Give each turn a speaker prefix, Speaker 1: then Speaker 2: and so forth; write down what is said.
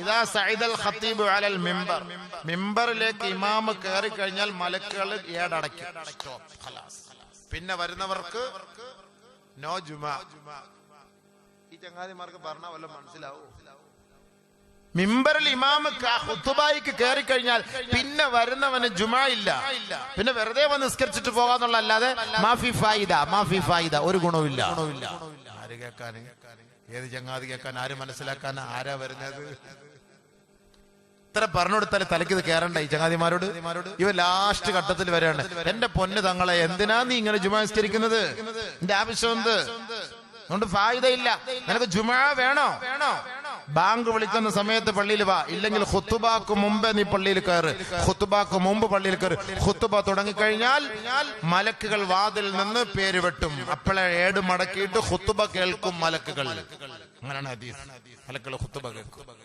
Speaker 1: ഇതാ സൈദൽ ഖത്തീബ് അലൽ മിമ്പർ മിമ്പറിലേക്ക് ഇമാമ് കയറി കഴിഞ്ഞാൽ മലക്കുകൾ ഏടടയ്ക്കും. പിന്നെ വരുന്നവർക്ക് നോ ജുമ. ഈ ചങ്ങാതിമാർക്ക് പറഞ്ഞ വല്ല മനസ്സിലാവൂ? മിമ്പറിൽ ഇമാമ് ഹുത്തുബായിക്ക് കയറി കഴിഞ്ഞാൽ പിന്നെ വരുന്നവന് ജുമാ ഇല്ല. പിന്നെ വെറുതെ വന്ന് നിസ്കരിച്ചിട്ട് പോകാന്നുള്ള അല്ലാതെ മാഫി ഫായിദ മാഫി ഫായിദ ഒരു ഗുണവുമില്ല. ആര് കേൾക്കാൻ? ഏത് ചങ്ങാതി കേൾക്കാൻ? ആര് മനസ്സിലാക്കാൻ? ആരാ വരുന്നത്? ഇത്ര പറഞ്ഞു കൊടുത്താൽ തലയ്ക്ക് ഇത് കയറണ്ട ഈ ചങ്ങാതിമാരോട്? ഇവ ലാസ്റ്റ് ഘട്ടത്തിൽ വരാണ്. എന്റെ പൊന്ന് തങ്ങളെ എന്തിനാ നീ ഇങ്ങനെ ജുമാസ്കരിക്കുന്നത് എന്റെ ആവശ്യം എന്ത്? അതുകൊണ്ട് ഫായുതയില്ല നിനക്ക് ജുമാ വേണോ വേണോ? ബാങ്ക് വിളിക്കുന്ന സമയത്ത് പള്ളിയിൽ വാ. ഇല്ലെങ്കിൽ ഹുത്തുബാക്ക് മുമ്പേ നീ പള്ളിയിൽ കയറ്. ഹുത്തുബാക്ക് മുമ്പ് പള്ളിയിൽ കയറ്. ഹുത്തുബ തുടങ്ങിക്കഴിഞ്ഞാൽ മലക്കുകൾ വാതിൽ നിന്ന് പേര് വെട്ടും. അപ്പോഴേ ഏട് മടക്കിയിട്ട് ഹുത്തുബ കേൾക്കും മലക്കുകൾ. അങ്ങനെയാണ് ഹദീസ്. മലക്കുകൾ ഹുത്തുബ കേൾക്കും.